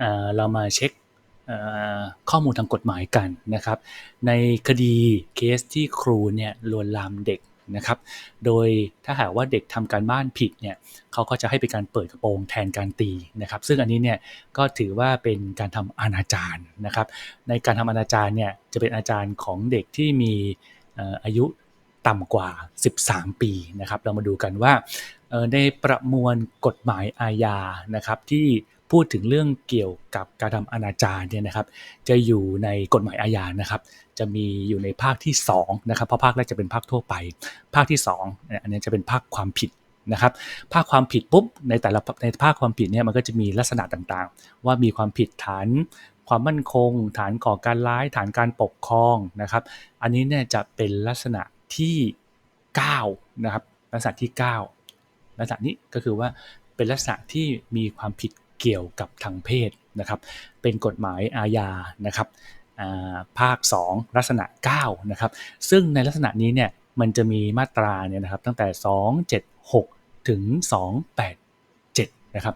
เอ่อเรามาเช็คข้อมูลทางกฎหมายกันนะครับ ในคดีเคสที่ครูเนี่ยลวนลามเด็กนะครับ โดยถ้าหากว่าเด็กทำการบ้านผิดเนี่ยเขาก็จะให้เป็นการเปิดกระโปรงแทนการตีนะครับ ซึ่งอันนี้เนี่ยก็ถือว่าเป็นการทำอนาจารนะครับ ในการทำอนาจารเนี่ยจะเป็นอาจารย์ของเด็กที่มีอายุต่ำกว่า 13 ปีนะครับ เรามาดูกันว่าในประมวลกฎหมายอาญานะครับที่ พูดถึงเรื่องเกี่ยวกับการทำอนาจารเนี่ยนะครับ จะอยู่ในกฎหมายอาญานะครับ จะมีอยู่ในภาคที่2นะครับเพราะภาคแรกจะเป็นภาคทั่วไป ภาคที่2เนี่ยอันนี้จะเป็นภาคความผิดนะครับภาคความผิดปุ๊บในแต่ละในภาคความผิดเนี่ยมันก็จะมีลักษณะต่างๆ ว่ามีความผิดฐานความมั่นคง ฐานก่อการร้าย ฐานการปกครองนะครับ อันนี้เนี่ยจะเป็นลักษณะที่9นะครับลักษณะที่ 9 ลักษณะนี้ก็คือว่าเป็นลักษณะที่มีความผิด เกี่ยวกับทางเพศนะครับเป็นกฎหมายอาญานะครับอ่าภาค 2 ลักษณะ9นะครับซึ่งในลักษณะนี้เนี่ยมันจะมีมาตราเนี่ยนะครับตั้งแต่ 276 ถึง 287 นะครับ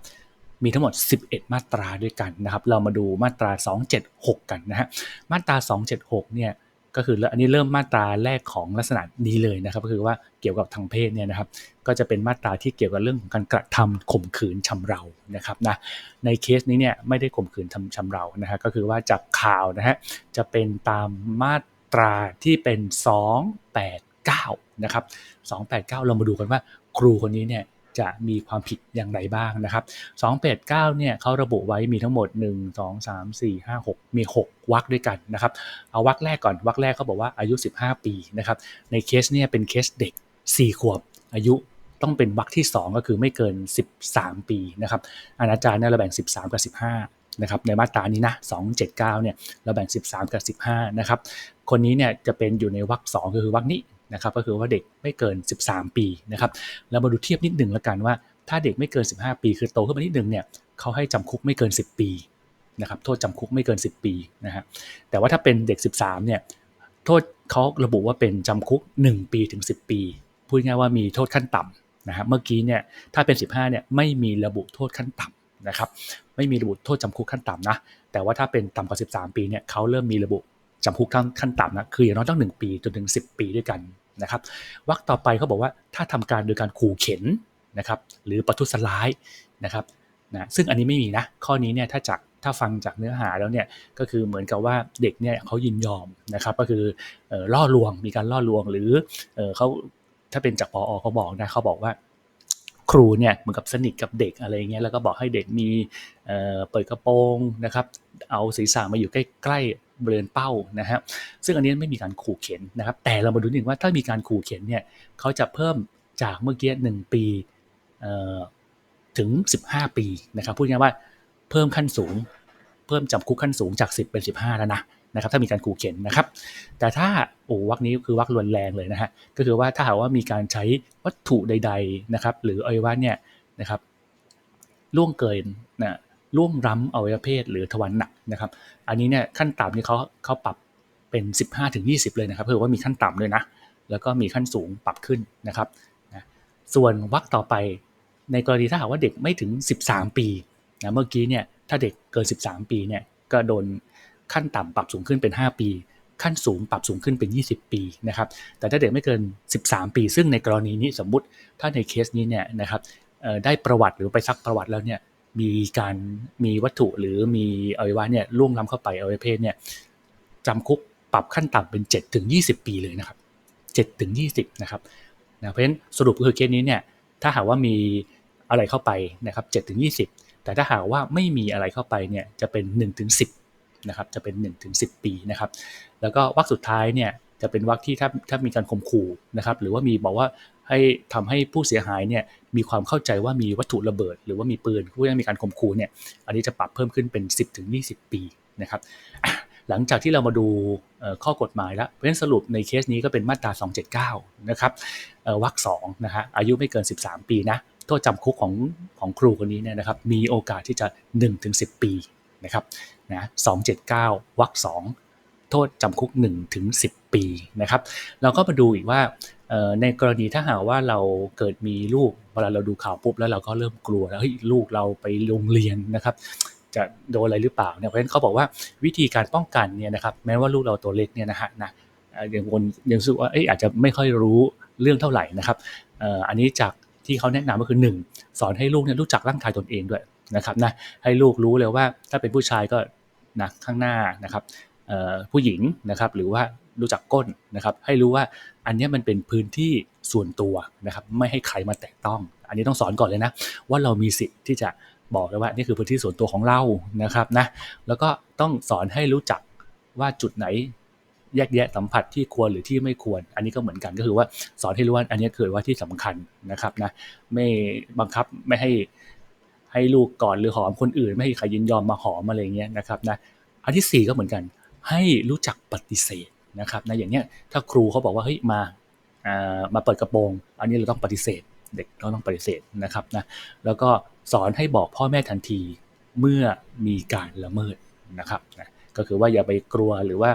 มีทั้งหมด 11 มาตราด้วยกันนะครับ เรามาดูมาตรา 276 กันนะฮะ มาตรา 276 เนี่ย ก็คืออันนี้เริ่มมาตราแรกของลักษณะนี้เลยนะครับ ก็คือว่าเกี่ยวกับทางเพศเนี่ยนะครับ ก็จะเป็นมาตราที่เกี่ยวกับเรื่องของการกระทำข่มขืนชำเรานะครับนะในเคสนี้เนี่ยไม่ได้ข่มขืนทำชำเรานะฮะก็คือว่าจากข่าวนะฮะจะเป็นตามมาตราที่เป็น 289 นะครับ 289 เรามาดูกันว่าครูคนนี้เนี่ย จะมีความผิดอย่างไรบ้างนะครับ289เนี่ยเขาระบุไว้มีทั้งหมด 1 2 3 4 5 6 มี 6วรรคด้วยกันนะครับ เอาวรรคแรกก่อนวรรคแรกเขาบอกว่าอายุ 15 ปีนะครับ ในเคสเนี่ยเป็นเคสเด็ก 4 ขวบ อายุต้องเป็นวรรคที่ 2 ก็คือไม่เกิน 13 ปีนะครับอาจารย์เนี่ยเราแบ่ง 13 กับ 15นะครับในมาตรานี้นะ 279 เนี่ย เราแบ่ง 13 กับ 15 นะครับ คนนี้เนี่ยจะเป็นอยู่ในวรรค2ก็คือวรรคนี้นะครับก็คือว่าเด็กไม่เกิน 13 ปีนะครับเรามาดูเทียบนิดหนึ่งแล้วกันว่า ถ้าเด็กไม่เกิน 15 ปี คือโตขึ้นมานิดหนึ่งเนี่ยเขาให้จำคุกไม่เกิน 10 ปีนะครับโทษจำคุกไม่เกิน 10 ปีนะฮะแต่ว่าถ้าเป็นเด็ก 13เนี่ยโทษเขาระบุว่าเป็นจำคุก 1 ปีถึง 10 ปี พูดง่ายว่ามีโทษขั้นต่ำนะฮะเมื่อกี้เนี่ยถ้าเป็น 15เนี่ยไม่มีระบุโทษขั้นต่ำนะครับไม่มีระบุโทษจำคุกขั้นต่ำนะแต่ว่าถ้าเป็นต่ำกว่า 13 ปีเนี่ยเขาเริ่มมีระบุ จำคุกขั้นต่ำนะคืออย่างน้อยต้อง 1 ปีจนถึง 10 ปีด้วยกันนะครับวรรคต่อไปเขาบอกว่าถ้าทำการโดยการขู่เข็นนะครับหรือประทุษร้ายนะครับนะซึ่งอันนี้ไม่มีนะ ข้อนี้เนี่ยถ้าจากถ้าฟังจากเนื้อหาแล้วเนี่ยก็คือเหมือนกับว่าเด็กเนี่ยเขายินยอมนะครับก็คือล่อลวงมีการล่อลวงหรือเอ่อเขาถ้าเป็นจากปอเขาบอกนะเขาบอกว่า ครูเนี่ยเหมือนกับสนิทกับเด็กอะไรเงี้ยแล้วก็บอกให้เด็กมีเเปิดกระโปรงนะครับเอาศีรษะมาอยู่ใกล้ๆบริเวณเป้านะฮะซึ่งอันนี้ไม่มีการขู่เข็นนะครับแต่เรามาดูหนึ่งว่าถ้ามีการขู่เข็นเนี่ยเขาจะเพิ่มจากเมื่อกี้หนึ่งปีถึง 15 ปีนะครับพูดง่ายว่าเพิ่มขั้นสูง เพิ่มจำคุกขั้นสูงจาก 10 เป็น 15 แล้วนะ นะครับถ้ามีการขู่เข็นนะครับ แต่ถ้าโอ้วักนี้คือวักรุนแรงเลยนะฮะก็คือว่าถ้าหากว่ามีการใช้วัตถุใด ๆนะครับ หรืออวัยวะเนี่ยนะครับล่วงเกินนะล่วงล้ำอวัยวะเพศหรือทวารหนักนะครับ อันนี้เนี่ยขั้นต่ำนี่เขาเขาปรับเป็น 15ถึง20 เลยนะครับคือว่ามีขั้นต่ำด้วยนะ แล้วก็มีขั้นสูงปรับขึ้นนะครับนะส่วนวรรคต่อไปในกรณีถ้าหากว่าเด็กไม่ถึง 13 ปีนะเมื่อกี้เนี่ยถ้าเด็กเกิน 13 ปีเนี่ยก็โดน ขั้นต่ำปรับสูงขึ้นเป็น 5 ปี ขั้นสูงปรับสูงขึ้นเป็น 20 ปีนะครับแต่ถ้าเด็กไม่เกิน 13 ปี ซึ่งในกรณีนี้สมมุติถ้าในเคสนี้เนี่ยนะครับได้ประวัติหรือไปซักประวัติแล้วเนี่ยมีการมีวัตถุหรือมีอวัยวะเนี่ยล่วงล้ำเข้าไปอวัยวะเพศเนี่ยจำคุกปรับขั้นต่ำเป็น 7 ถึง 20 ปีเลยนะครับ7ถึง 20 นะครับนะเพราะฉะนั้นสรุปคือเคสนี้เนี่ยถ้าหากว่ามีอะไรเข้าไปนะครับ7ถึง 20 แต่ถ้าหากว่าไม่มีอะไรเข้าไปเนี่ยจะเป็น1ถึง10 นะครับจะเป็น1ถึง10 ปีนะครับแล้วก็วรรคสุดท้ายเนี่ยจะเป็นวรรคที่ถ้าถ้ามีการข่มขู่นะครับหรือว่ามีบอกว่าให้ทำให้ผู้เสียหายเนี่ยมีความเข้าใจว่ามีวัตถุระเบิด หรือว่ามีปืนผู้ที่มีการข่มขู่เนี่ยอันนี้จะปรับเพิ่มขึ้นเป็น 10ถึง20ปีนะครับหลังจากที่เรามาดูข้อกฎหมายแล้วเพราะฉะนั้นสรุปในเคสนี้ก็เป็นมาตรา 279 นะครับวรรคสองนะฮะอายุไม่เกิน 13 ปีนะโทษจำคุกของของครูคนนี้เนี่ยนะครับมีโอกาสที่จะ1ถึง10 ปี นะครับนะ279วรรคสองโทษจำคุก1ถึง10 ปีนะครับ เราก็มาดูอีกว่าในกรณีถ้าหากว่าเราเกิดมีลูกเวลาเราดูข่าวปุ๊บแล้วเราก็เริ่มกลัวแล้วเฮ้ยลูกเราไปโรงเรียนนะครับ จะโดนอะไรหรือเปล่าเนี่ยเพราะฉะนั้นเขาบอกว่าวิธีการป้องกันเนี่ยนะครับแม้ว่าลูกเราตัวเล็กเนี่ยนะฮะนะยังวนยังรู้ว่าเอ้อาจจะไม่ค่อยรู้เรื่องเท่าไหร่นะครับอันนี้จากที่เขาแนะนำก็คือ 1 สอนให้ลูกเนี่ยรู้จักร่างกายตนเองด้วย นะครับนะให้ลูกรู้เลยว่าถ้าเป็นผู้ชายก็นะข้างหน้านะครับผู้หญิงนะครับหรือว่ารู้จักก้นนะครับให้รู้ว่าอันนี้มันเป็นพื้นที่ส่วนตัวนะครับไม่ให้ใครมาแตะต้อง อันนี้ต้องสอนก่อนเลยนะว่าเรามีสิทธิ์ที่จะบอกเลยว่านี่คือพื้นที่ส่วนตัวของเรานะครับนะแล้วก็ต้องสอนให้รู้จักว่าจุดไหนแยกแยะสัมผัสที่ควรหรือที่ไม่ควร อันนี้ก็เหมือนกันก็คือว่าสอนให้รู้ว่าอันนี้คือว่าที่สำคัญนะครับนะไม่บังคับไม่ให้ ให้ลูกก่อนหรือหอมคนอื่น ไม่ให้ใครยินยอมมาหอมอะไรเงี้ยนะครับนะอันที่ 4 ก็เหมือนกัน ให้รู้จักปฏิเสธนะครับนะอย่างเนี้ยถ้าครูเขาบอกว่าเฮ้ยมามาเปิดกระโปรง อันนี้เราต้องปฏิเสธ เด็กเราต้องปฏิเสธนะครับนะแล้วก็สอนให้บอกพ่อแม่ทันทีเมื่อมีการละเมิดนะครับนะก็คือว่าอย่าไปกลัวหรือว่า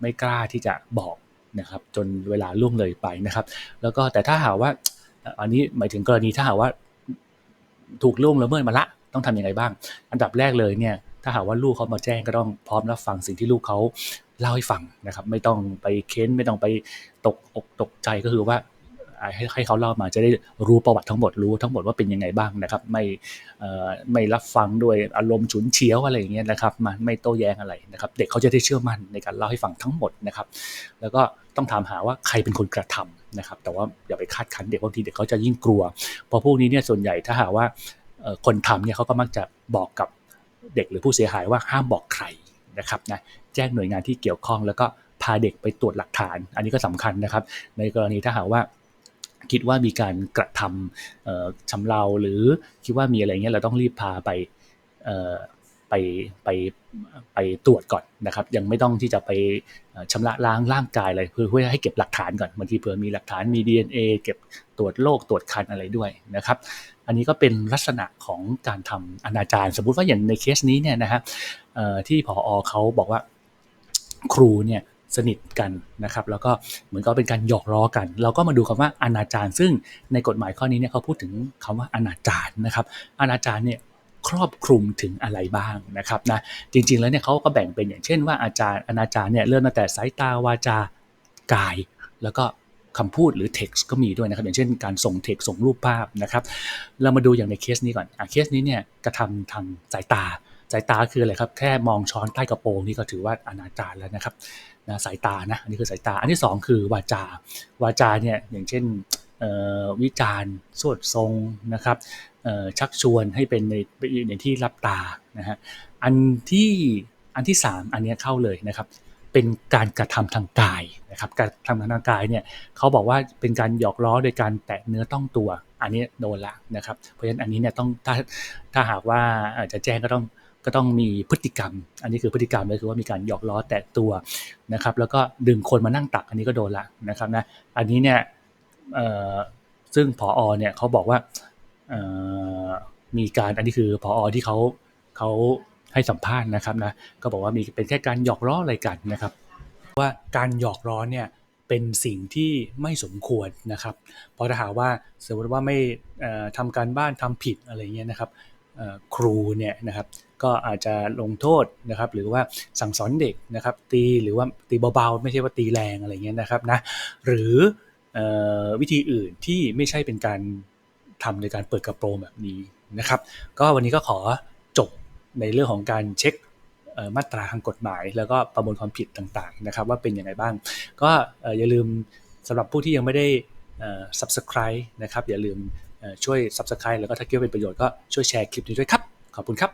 ไม่กล้าที่จะบอกนะครับ จนเวลาล่วงเลยไปนะครับ แล้วก็แต่ถ้าหากว่าอันนี้หมายถึงกรณีถ้าหากว่า ถูกล่วงละเมิดมาละ ต้องทํำยังไงบ้าง อันดับแรกเลยเนี่ยถ้าหากว่าลูกเขามาแจ้งก็ต้องพร้อมรับฟังสิ่งที่ลูกเขาเล่าให้ฟังนะครับ ไม่ต้องไปเค้นไม่ต้องไปตกอกตกใจก็คือว่าให้ให้เขาเล่ามาจะได้รู้ประวัติทั้งหมดรู้ทั้งหมดว่าเป็นยังไงบ้างนะครับ ไม่ไม่รับฟังด้วยอารมณ์ฉุนเฉียวอะไรอย่างเงี้ยนะครับมันไม่โต้แย้งอะไรนะครับ เด็กเขาจะได้เชื่อมั่นในการเล่าให้ฟังทั้งหมดนะครับ แล้วก็ต้องถามหาว่าใครเป็นคนกระทำ นะครับแต่ว่าอย่าไปคาดคันเด็กบางทีเด็กเขาจะยิ่งกลัว เพราะพวกนี้เนี่ยส่วนใหญ่ถ้าหากว่าคนทำเนี่ยเขาก็มักจะบอกกับเด็กหรือผู้เสียหายว่าห้ามบอกใครนะครับนะแจ้งหน่วยงานที่เกี่ยวข้องแล้วก็พาเด็กไปตรวจหลักฐาน อันนี้ก็สำคัญนะครับ ในกรณีถ้าหากว่าคิดว่ามีการกระทำชำเราหรือคิดว่ามีอะไรเงี้ยเราต้องรีบพาไป ไปไปไปตรวจก่อนนะครับ ยังไม่ต้องที่จะไปชำระล้างร่างกายอะไรเพื่อเพื่อให้เก็บหลักฐานก่อนบางทีเผื่อมีหลักฐานมี DNA เก็บตรวจโรคตรวจคันอะไรด้วยนะครับ อันนี้ก็เป็นลักษณะของการทำอนาจารสมมุติว่าอย่างในเคสนี้เนี่ยนะฮะที่ผอเขาบอกว่าครูเนี่ยสนิทกันนะครับ แล้วก็เหมือนกับเป็นการหยอกล้อกัน เราก็มาดูคำว่าอนาจารซึ่งในกฎหมายข้อนี้เนี่ยเขาพูดถึงคำว่าอนาจารนะครับอนาจารเนี่ย ครอบคลุมถึงอะไรบ้างนะครับนะจริง ๆ แล้วเนี่ยเขาก็แบ่งเป็นอย่างเช่นว่าอาจารย์อนาจารย์เนี่ยเริ่มตั้งแต่สายตาวาจากาย แล้วก็คำพูดหรือ text ก็มีด้วยนะครับ อย่างเช่นการส่ง text ส่งรูปภาพนะครับ เรามาดูอย่างในเคสนี้ก่อนอะเคสนี้เนี่ยกระทำทางสายตาสายตาคืออะไรครับ แค่มองช้อนใต้กระโปรงนี่ก็ถือว่าอนาจารแล้วนะครับนะสายตานะอันนี้คือสายตา อันที่ 2 คือวาจา วาจาเนี่ยอย่างเช่น วิจารณ์สวดทรงนะครับชักชวนให้เป็นในในที่รับตานะฮะอันที่อันที่ 3 อันนี้เข้าเลยนะครับ เป็นการกระทำทางกายนะครับการทำทางกายเนี่ยเขาบอกว่าเป็นการหยอกล้อโดยการแตะเนื้อต้องตัว อันนี้โดนละนะครับ เพราะฉะนั้นอันนี้เนี่ยต้องถ้าถ้าหากว่าจะแจ้งก็ต้องก็ต้องมีพฤติกรรม อันนี้คือพฤติกรรมเลยคือว่ามีการหยอกล้อแตะตัวนะครับ แล้วก็ดึงคนมานั่งตักอันนี้ก็โดนละนะครับนะ อันนี้เนี่ย ซึ่งผออเนี่ยเขาบอกว่ามีการอันนี้คือผออที่เขาเขาให้สัมภาษณ์นะครับนะก็บอกว่ามีเป็นแค่การหยอกล้ออะไรกันนะครับ ว่าการหยอกล้อเนี่ยเป็นสิ่งที่ไม่สมควรนะครับ เพราะถ้าหากว่าสมมติว่าไม่ทำการบ้านทำผิดอะไรเงี้ยนะครับครูเนี่ยนะครับก็อาจจะลงโทษนะครับ หรือว่าสั่งสอนเด็กนะครับ ตีหรือว่าตีเบาๆ ไม่ใช่ว่าตีแรงอะไรเงี้ยนะครับนะหรือ วิธีอื่นที่ไม่ใช่เป็นการทำในการเปิดกระโปรงแบบนี้นะครับ ก็วันนี้ก็ขอจบในเรื่องของการเช็คมาตราทางกฎหมาย แล้วก็ประมวลความผิดต่างๆนะครับ ว่าเป็นยังไงบ้าง ก็อย่าลืมสำหรับผู้ที่ยังไม่ได้ subscribe นะครับ อย่าลืมช่วย subscribe แล้วก็ถ้าเกี่ยวเป็นประโยชน์ก็ช่วยแชร์คลิปนี้ด้วยครับ ขอบคุณครับ